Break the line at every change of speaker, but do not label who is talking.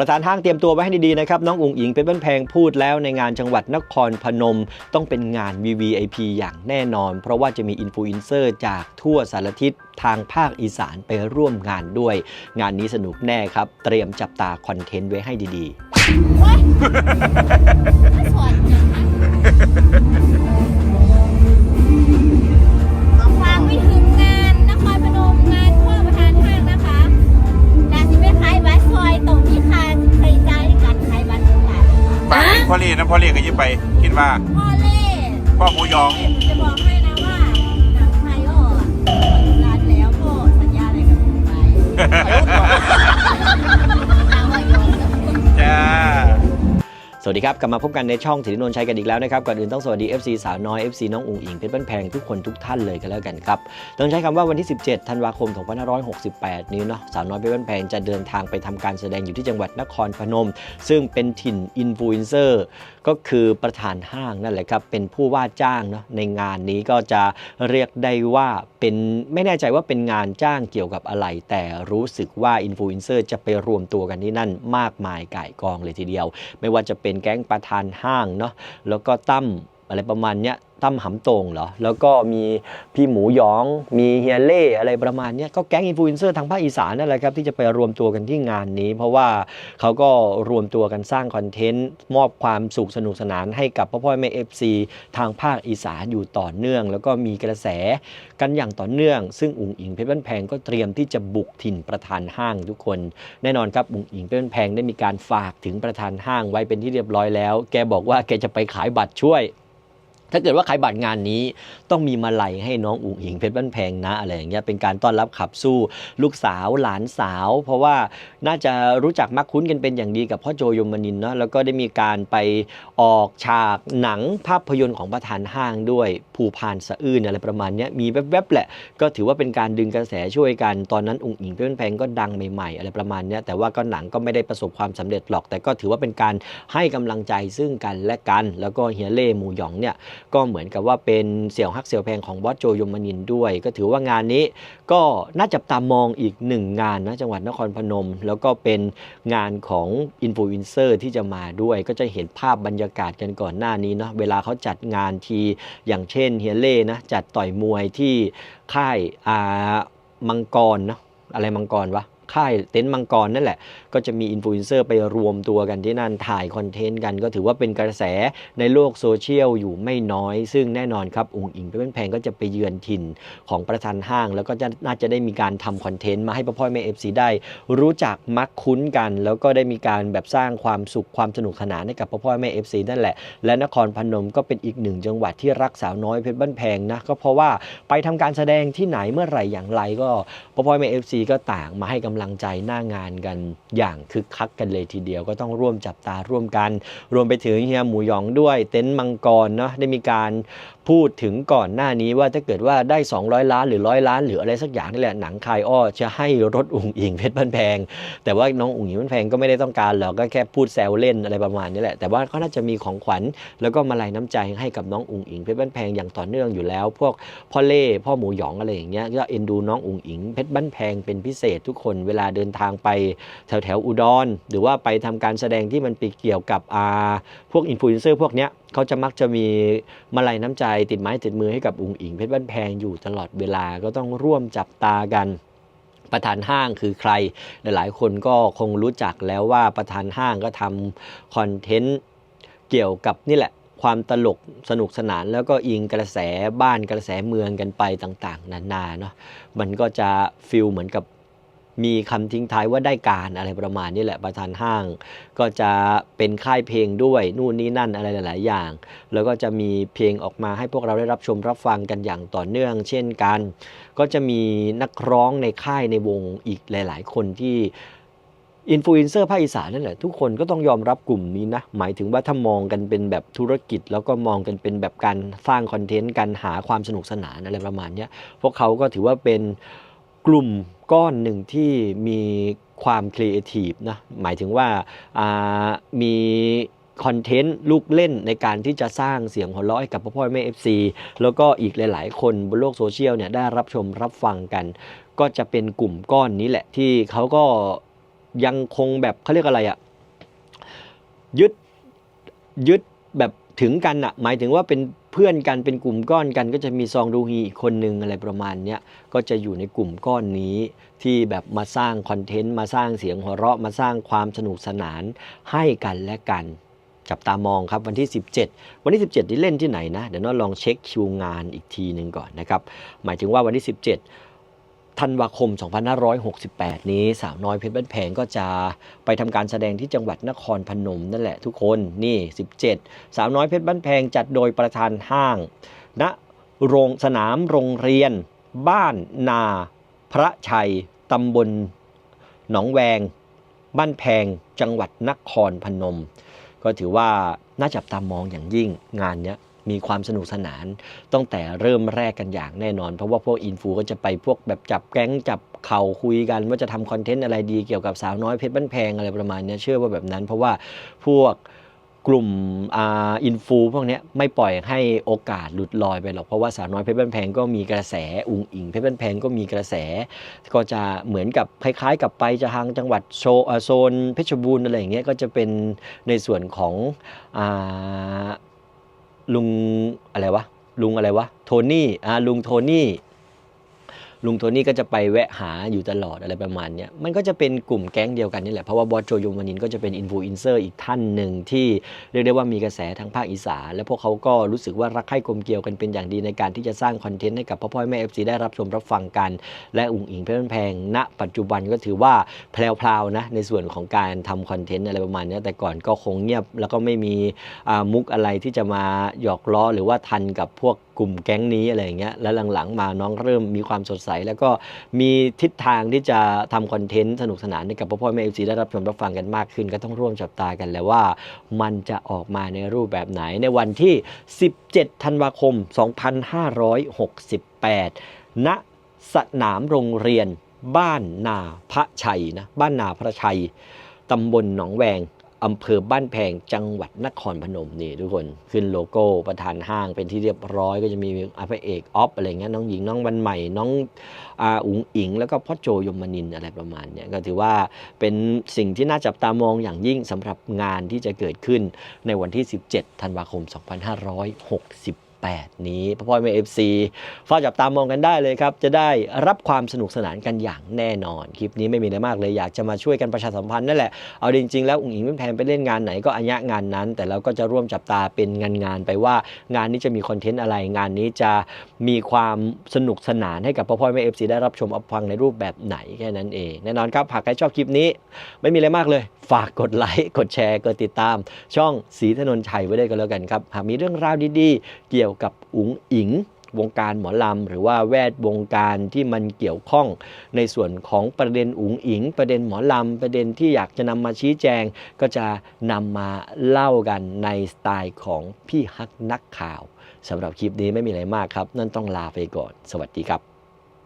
ประธานห้างเตรียมตัวไว้ให้ดีๆนะครับน้องอุ๋งอิงเป็นบ้านแพงพูดแล้วในงานจังหวัดนครพนม ต้องเป็นงาน VVIP อย่างแน่นอน เพราะว่าจะมีอินฟลูเอนเซอร์จากทั่วสารทิศทางภาคอีสานไปร่วมงานด้วย งานนี้สนุกแน่ครับ เตรียมจับตาคอนเทนต์ไว้ให้ดีๆ
พ่อ
เล่นะพ่อเล่ก็ยิ่งไป คิดว่า
พ่อเล่
พ่อหมูยอง
จะบอกให้นะว่าหนังไทยอ้อร้านแล้วก็สัญญาอะไรกับคุณไปเอาไว้ยอมกับคุณ
จ้า
ส วัสดีครับ กลับมาพบกันในช่องถิรินนท์ชัยกันอีกแล้วนะครับ ก่อนอื่นต้องสวัสดี FC สาวน้อย FC น้องอุ๋งอิงเพชรบ้านแพงทุกคนทุกท่านเลยกันแล้วกันครับ ต้องใช้คำว่าวันที่ 17 ธันวาคม 2568 นี้เนาะสาวน้อยเพชรบ้านแพงจะเดินทางไปทำการแสดงอยู่ที่จังหวัดนครพนม ซึ่งเป็นถิ่นอินฟลูเอนเซอร์ก็คือประธานห้างนั่นแหละครับเป็นผู้ว่าจ้างเนาะในงานนี้ก็จะเรียกได้ว่าเป็นไม่แน่ใจว่าเป็นงานจ้างเกี่ยวกับอะไร แต่รู้สึกว่าอินฟลูเอนเซอร์จะไปรวมตัวกันที่นั่นมากมายก่ายกองเลยทีเดียว ไม่ว่าจะเป็นแก๊งประธานห้างเนาะแล้วก็ตั้ม อะไรประมาณเนี้ยตั้มหำโตงเหรอ แล้วก็มีพี่หมูยอง มีเฮียเล่อะไรประมาณเนี้ยก็แก๊งอินฟลูเอนเซอร์ทางภาคอีสานนั่นแหละครับที่จะไปรวมตัวกันที่งานนี้ เพราะว่าเขาก็รวมตัวกันสร้างคอนเทนต์ มอบความสุขสนุกสนานให้กับพ่อพ่อแม่เอฟซีทางภาคอีสานอยู่ต่อเนื่อง แล้วก็มีกระแสกันอย่างต่อเนื่อง ซึ่งอุ๋งอิงเพชรบ้านแพงก็เตรียมที่จะบุกถิ่นประธานห้างทุกคน แน่นอนครับอุ๋งอิงเพชรบ้านแพงได้มีการฝากถึงประธานห้างไว้เป็นที่เรียบร้อยแล้ว แกบอกว่าแกจะไปขายบัตรช่วย ถ้าเกิดว่าขายบัตรงานนี้ต้องมีมาลัยให้น้องอุ๋งอิงเพชรบ้านแพงนะอะไรอย่างเงี้ยเป็นการต้อนรับขับสู้ลูกสาวหลานสาว เพราะว่าน่าจะรู้จักมักคุ้นกันเป็นอย่างดีกับพ่อโจยมนินเนาะแล้วก็ได้มีการไปออกฉากหนังภาพยนตร์ของประธานห้างด้วยภูพานสะอื้นอะไรประมาณเนี้ยมีแวบๆแหละ ก็ถือว่าเป็นการดึงกระแสช่วยกันตอนนั้นอุ๋งอิงเพชรบ้านแพงก็ดังใหม่ๆ อะไรประมาณเนี้ยแต่ว่าก็หนังก็ไม่ได้ประสบความสำเร็จหรอก แต่ก็ถือว่าเป็นการให้กำลังใจซึ่งกันและกัน แล้วก็เฮียเล่หมูหยองเนี่ยก็เหมือนกับว่าเป็นเสี่ยวฮักเสี่ยวแพงของบอสโจยมนินด้วย ก็ถือว่างานนี้ก็น่าจับตามองอีกหนึ่งงานนะจังหวัดนครพนม แล้วก็เป็นงานของอินฟลูเอนเซอร์ที่จะมาด้วย ก็จะเห็นภาพบรรยากาศกันก่อนหน้านี้เนาะเวลาเขาจัดงานทีอย่างเช่นเฮียเล่นะจัดต่อยมวยที่ค่ายอามังกรเนาะอะไรมังกรวะ ค่ายเต็นท์มังกรนั่นแหละ ก็จะมีอินฟลูเอนเซอร์ไปรวมตัวกันที่นั่นถ่ายคอนเทนต์กัน ก็ถือว่าเป็นกระแสในโลกโซเชียลอยู่ไม่น้อย ซึ่งแน่นอนครับอุ๋งอิงเป็นแพงก็จะไปเยือนถิ่นของประธานห้าง แล้วก็จะน่าจะได้มีการทำคอนเทนต์มาให้พ่อพ่อแม่เอฟซีได้ รู้จักมักคุ้นกัน แล้วก็ได้มีการแบบสร้างความสุขความสนุกสนานให้กับพ่อพ่อแม่เอฟซีนั่นแหละ และนครพนมก็เป็นอีกหนึ่งจังหวัดที่รักสาวน้อยเพชรบ้านแพงนะก็เพราะว่าไปทำการแสดงที่ไหนเมื่อไหร่อย่างไรก็พ่อพ่อแม่เอฟซีก็ต่างมาให้กำลังใจหน้างานกันอย่างคึกคักกันเลยทีเดียวก็ต้องร่วมจับตาร่วมกัน รวมไปถึงเฮียหมูหยองด้วยเต็นท์มังกรเนาะได้มีการ พูดถึงก่อนหน้านี้ว่าถ้าเกิดว่าได้ 200 ล้านหรือร้อยล้านหรืออะไรสักอย่างนี่แหละหนังคายอ้อจะให้รถอุ๋งอิงเพชรบ้านแพง แต่ว่าน้องอุ๋งอิงเพชรบ้านแพงก็ไม่ได้ต้องการหรอกก็แค่พูดแซวเล่นอะไรประมาณนี้แหละแต่ว่าก็น่าจะมีของขวัญ แล้วก็มาลัยน้ำใจให้กับน้องอุ๋งอิงเพชรบ้านแพงอย่างต่อเนื่องอยู่แล้ว พวกพ่อเล่พ่อหมูหยองอะไรอย่างเงี้ยก็เอ็นดูน้องอุ๋งอิงเพชรบ้านแพงเป็นพิเศษทุกคนเวลาเดินทางไปแถวแถวอุดร หรือว่าไปทำการแสดงที่มันไปเกี่ยวกับอาพวกอินฟลูเอนเซอร์พวกเนี้ยเขาจะมักจะมีมาลัยน้ำใจติดไม้ติดมือให้กับอุ๋งอิงเพชรบ้านแพงอยู่ตลอดเวลาก็ต้องร่วมจับตากันประธานห้างคือใคร หลายๆ คนก็คงรู้จักแล้วว่าประธานห้างก็ทำคอนเทนต์เกี่ยวกับนี่แหละความตลกสนุกสนานแล้วก็อิงกระแสบ้านกระแสเมืองกันไปต่าง ๆ นานาเนาะมันก็จะฟิลเหมือนกับ มีคำทิ้งท้ายว่าได้การอะไรประมาณนี้แหละประธานห้าง ก็จะเป็นค่ายเพลงด้วยนู่นนี่นั่นอะไรหลาย ๆ อย่าง แล้วก็จะมีเพลงออกมาให้พวกเราได้รับชมรับฟังกันอย่างต่อเนื่อง เช่นกัน ก็จะมีนักร้องในค่ายในวงอีกหลาย ๆ คนที่อินฟลูเอนเซอร์ภาคอีสานนั่นแหละทุกคนก็ต้องยอมรับกลุ่มนี้นะหมายถึงว่าถ้ามองกันเป็นแบบธุรกิจ แล้วก็มองกันเป็นแบบการสร้างคอนเทนต์การหาความสนุกสนานอะไรประมาณนี้พวกเขาก็ถือว่าเป็น กลุ่มก้อนหนึ่งที่มีความครีเอทีฟนะหมายถึงว่าามีคอนเทนต์ลูกเล่นในการที่จะสร้างเสียงหัวเราะให้กับพ่อพ่อแม่ FC แล้วก็อีกหลาย ๆ คนบนโลกโซเชียลเนี่ยได้รับชมรับฟังกัน ก็จะเป็นกลุ่มก้อนนี้แหละที่เขาก็ยังคงแบบเขาเรียกอะไรอะยึดยึดแบบถึงกันอะหมายถึงว่าเป็น เพื่อนกันเป็นกลุ่มก้อนกัน ก็จะมีซองดูฮีอีกคนนึงอะไรประมาณเนี้ยก็จะอยู่ในกลุ่มก้อนนี้ที่แบบมาสร้างคอนเทนต์มาสร้างเสียงหัวเราะมาสร้างความสนุกสนานให้กันและกัน จับตามองครับวันที่ 17 วันที่ 17ที่เล่นที่ไหนนะ เดี๋ยวน้องลองเช็คคิวงานอีกทีหนึ่งก่อนนะครับหมายถึงว่าวันที่ 17 ธันวาคม 2568 นี้สาวน้อยเพชรบ้านแพงก็จะไปทำการแสดงที่จังหวัดนครพนมนั่นแหละทุกคนนี่ 17 สาวน้อยเพชรบ้านแพงจัดโดยประธานห้างณโรงสนามโรงเรียน บ้านนา พระชัยตำบลหนองแวง บ้านแพงจังหวัดนครพนม ก็ถือว่าน่าจับตามองอย่างยิ่งงานเนี้ย มีความสนุกสนาน ตั้งแต่เริ่มแรกกันอย่างแน่นอน เพราะว่าพวกอินฟูก็จะไปพวกแบบจับแก๊งจับเข่าคุยกันว่าจะทำคอนเทนต์อะไรดีเกี่ยวกับสาวน้อยเพชรบ้านแพงอะไรประมาณนี้เชื่อว่าแบบนั้น เพราะว่าพวกกลุ่มอินฟูพวกนี้ไม่ปล่อยให้โอกาสหลุดลอยไปหรอก เพราะว่าสาวน้อยเพชรบ้านแพงก็มีกระแสอุงอิงเพชรบ้านแพงก็มีกระแส ก็จะเหมือนกับคล้ายๆ กับไปจะทางจังหวัดโชอ่าโซนเพชรบูรณ์อะไรอย่างเงี้ยก็จะเป็นในส่วนของอ่า ลุงอะไรวะลุงอะไรวะโทนี่อ่าลุงโทนี่ ลุงโทนี่ก็จะไปแวะหาอยู่ตลอดอะไรประมาณเนี้ยมันก็จะเป็นกลุ่มแก๊งเดียวกันนี่แหละ เพราะว่าบอสโจยมวานินก็จะเป็นอินฟลูเอนเซอร์อีกท่านหนึ่งที่เรียกได้ว่ามีกระแสทางภาคอีสาน และพวกเขาก็รู้สึกว่ารักใคร่กลมเกลียวกันเป็นอย่างดีในการที่จะสร้างคอนเทนต์ให้กับพ่อพ่อแม่เอฟซีได้รับชมรับฟังกัน และอุ๋งอิงเพชรบ้านแพงณ ปัจจุบันก็ถือว่าแพรวๆนะในส่วนของการทำคอนเทนต์อะไรประมาณเนี้ยแต่ก่อนก็คงเงียบแล้วก็ไม่มีมุกอะไรที่จะมาหยอกล้อหรือว่าทันกับพวกกลุ่มแก๊งนี้อะไรอย่างเงี้ยแล้วหลังๆ มาน้องเริ่มมีความสดใสแล้วก็มีทิศทางที่จะทำคอนเทนต์สนุกสนานให้กับพ่อพ่อแม่เอฟซีได้รับชมรับฟังกันมากขึ้น ก็ต้องร่วมจับตากันแล้วว่า มันจะออกมาในรูปแบบไหนในวันที่ 17 ธันวาคม 2568 ณสนามโรงเรียนบ้านนาพระชัยนะบ้านนาพระชัยตำบลหนองแวง อำเภอบ้านแพงจังหวัดนครพนมนี่ทุกคนขึ้นโลโก้ประธานห้างเป็นที่เรียบร้อย ก็จะมีอาพระเอกออฟอะไรเงี้ยน้องหญิงน้องวันใหม่น้องอาอุ๋งอิง แล้วก็พ่อโจยมนินอะไรประมาณเนี้ยก็ถือว่าเป็นสิ่งที่น่าจับตามองอย่างยิ่งสำหรับงานที่จะเกิดขึ้นในวันที่ 17 ธันวาคม 8 นี้พ่อพ่อแม่เอฟซีฝ้าจับตามองกันได้เลยครับ จะได้รับความสนุกสนานกันอย่างแน่นอน คลิปนี้ไม่มีอะไรมากเลยอยากจะมาช่วยกันประชาสัมพันธ์นั่นแหละ เอาจริงๆ แล้วอุ๋งอิงเป็นแพนไปเล่นงานไหนก็อัญญะงานนั้น แต่เราก็จะร่วมจับตาเป็นงานงานๆไปว่างานนี้จะมีคอนเทนต์อะไรงานนี้จะมีความสนุกสนานให้กับพ่อพ่อแม่เอฟซีได้รับชมรับฟังในรูปแบบไหนแค่นั้นเองแน่นอนครับหากใครชอบคลิปนี้ ไม่มีอะไรมากเลย ฝากกดไลค์กดแชร์กดติดตาม ช่องสีถนนชัยไว้ได้กันแล้วกันครับหากมีเรื่องราวดีๆ เกี่กี่ยวกับอุ๋งอิงวงการหมอลำหรือว่าแวดวงการที่มันเกี่ยวข้อง ในส่วนของประเด็นอุ๋งอิง ประเด็นหมอลำประเด็นที่อยากจะนำมาชี้แจง ก็จะนำมาเล่ากันในสไตล์ของพี่ฮักนักข่าวสำหรับคลิปนี้ไม่มีอะไรมากครับ นั่นต้องลาไปก่อน สวัสดีครับ